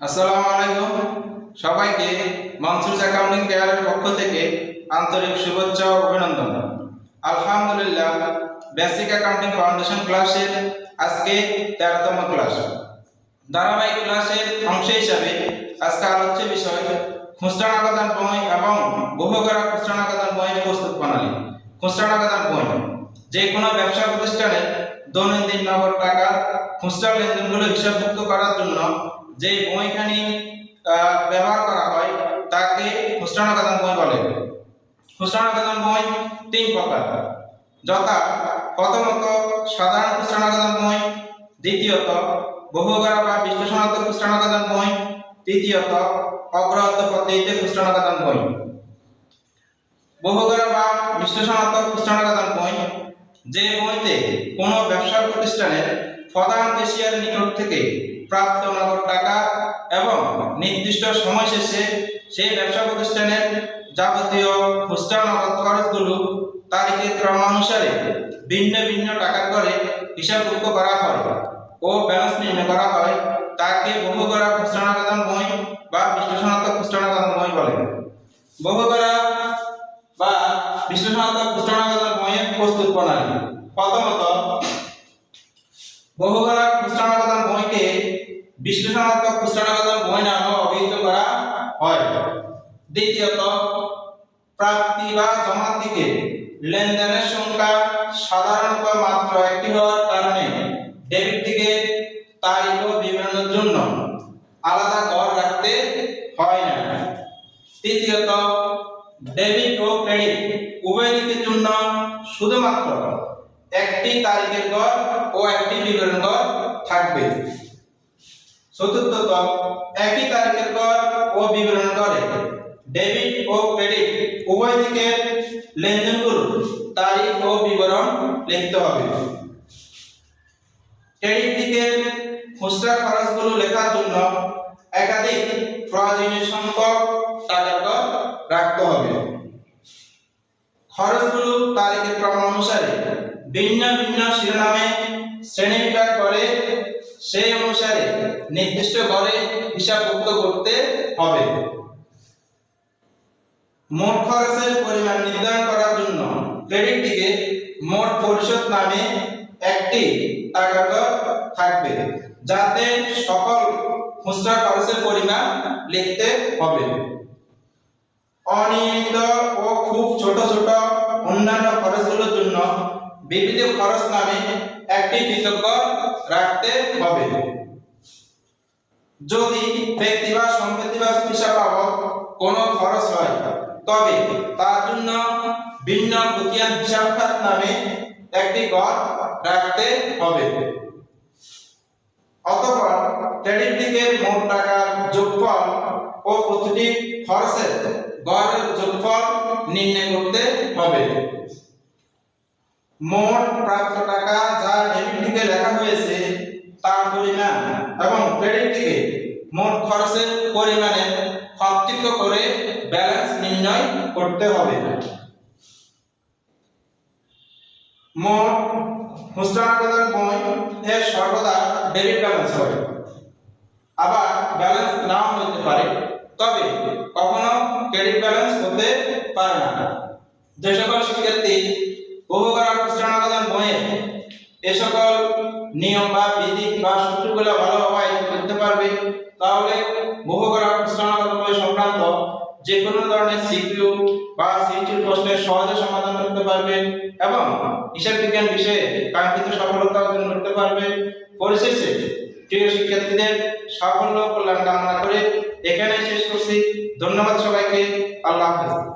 আসসালামু আলাইকুম। সবাইকে মনসুর অ্যাকাউন্টিং কেয়ারের পক্ষ থেকে আন্তরিক শুভেচ্ছা ও অভিনন্দন। আলহামদুলিল্লাহ, বেসিক অ্যাকাউন্টিং ফাউন্ডেশন ক্লাসের আজকে তেরোতম ক্লাস। ধারাবাহিক ক্লাসের অংশ হিসাবে আজকে আলোচ্য বিষয় খুচরা নগদান বই এবং বহুগড়া খুচরা নগদান বইয়ের প্রস্তুত প্রণালী। খুচরা নগদান বই, যে কোনো ব্যবসা প্রতিষ্ঠানে দৈনন্দিন নগদ টাকা খুচরা লেনদেনগুলো হিসাবভুক্ত করার জন্য যে বইখানি ব্যবহার করা হয়, তাকে খুচরা নগদান বই বলে। খুচরা নগদান বই তিন প্রকার। যথা প্রথমত সাধারণ খুচরা নগদান বই, দ্বিতীয়ত বহুগারা বা বিশ্লেষণাত্মক খুচরা নগদান বই, তৃতীয়ত অগ্রহত্য পদ্ধতিতে খুচরা নগদান বই। বহুগারা বা বিশ্লেষণাত্মক খুচরা নগদান বই, যে বইতে কোনো ব্যবসা প্রতিষ্ঠানের প্রধান কেশিয়ার নিকট থেকে প্রাপ্ত নগদ টাকা এবং নির্দিষ্ট সময় শেষে সেই ব্যবসা প্রতিষ্ঠানের যাবতীয় খুচরা নগদ খরচগুলো তারিখের ক্রমানুসারে ভিন্ন ভিন্ন টাকা করে হিসাবভুক্ত করা হয় ও ব্যালেন্স নির্ণয় করা হয়। তাকে বহুগড়া খুচরা নগদান বই বা বিশ্লেষণাত্মক খুচরা নগদান বই বলে। বহুগড়া বা বিশ্লেষণাত্মক খুচরা নগদান বইয়ের প্রস্তুত প্রণালী। প্রথমত, বহুগড়া খুচরা নগদান বইকে বিশ্লেষণাত্মক নগদান বই অভিহিত করা হয়। দ্বিতীয়ত, প্রাপ্তি বা জমার দিকে লেনদেনের সংখ্যা সাধারণত মাত্র একটি হওয়ার কারণে ডেবিট দিকে তারিখ ও বিবরণের জন্য আলাদা ঘর রাখতে হয় না। তৃতীয়ত, ডেবিট ও ক্রেডিট উভয় দিকের জন্য শুধুমাত্র একটি তারিখের ঘর ও একটি বিবরণ ঘর থাকবে। চতুর্থত একই তারিখের ঘর ও বিবরণ ঘরে ডেবিট ও ক্রেডিট, উভয় দিকের লেনদেনগুলো তারিখ ও বিবরণ লিখতে হবে। ক্রেডিট দিকের খুচরা খরচগুলো লেখার জন্য একাধিক প্রয়োজনীয় সংখ্যক টাকার রাখতে হবে। খরচগুলো তারিখের ক্রম অনুসারে ভিন্ন ভিন্ন শিরোনামে শ্রেণীবিভাগ করে, সেই অনুসারে নির্দিষ্ট ঘরে হিসাবভুক্ত করতে হবে। মোট খরচের পরিমাণ নির্ধারণ করার জন্য ক্রেডিট দিকে মোট পরিশোধ নামে একটি টাকা ঘর থাকবে, যাতে সকল খুচরা খরচের পরিমাণ লিখতে হবে। অনিয়মিত ও খুব ছোট ছোট অন্যান্য খরচগুলোর জন্য বিবিধ খরচ নামে একটি পৃথক রাখতে হবে। যদি ব্যক্তি বা সম্পত্তি বা হিসাব বাবদ কোনো খরচ হয়, তবে তার জন্য ভিন্ন খতিয়ান হিসাব খাত নামে একটি ঘর রাখতে হবে। অতঃপর ক্রেডিট দিকের মোট টাকার যোগফল ও প্রতিটি খরচের গড়ের যোগফল নির্ণয় করতে হবে। মোট প্রাপ্ত টাকা যা ডেবিট লেখা হয়েছে তার পরিমাণ এবং ক্রেডিট দিকে মোট খরচের পরিমাণের পার্থক্য করে ব্যালেন্স নির্ণয় করতে হবে। মোট নগদের বই এর সর্বদা ডেবিট ব্যালেন্স হবে। আবার ব্যালেন্স নাও হতে পারে, তবে কখনো ক্রেডিট ব্যালেন্স হতে পারে না। যে সকল শিক্ষার্থী বহুবার খুচরা নগদান বইয়ে এ সকল নিয়ম বা বিধি বা সূত্রগুলো ভালোভাবে করতে পারবে, তাহলে খুচরা নগদান সংক্রান্ত যে কোনো ধরনের সিকিউ বা সিকিউ প্রশ্নের সহজে সমাধান করতে পারবে এবং হিসাব বিজ্ঞান বিষয়ে কাঙ্ক্ষিত সফলতা অর্জন করতে পারবে। পরিশেষে প্রিয় শিক্ষার্থীদের সাফল্য কল্যাণ কামনা করে এখানে শেষ করছি। ধন্যবাদ সবাইকে। আল্লাহ হাফেজ।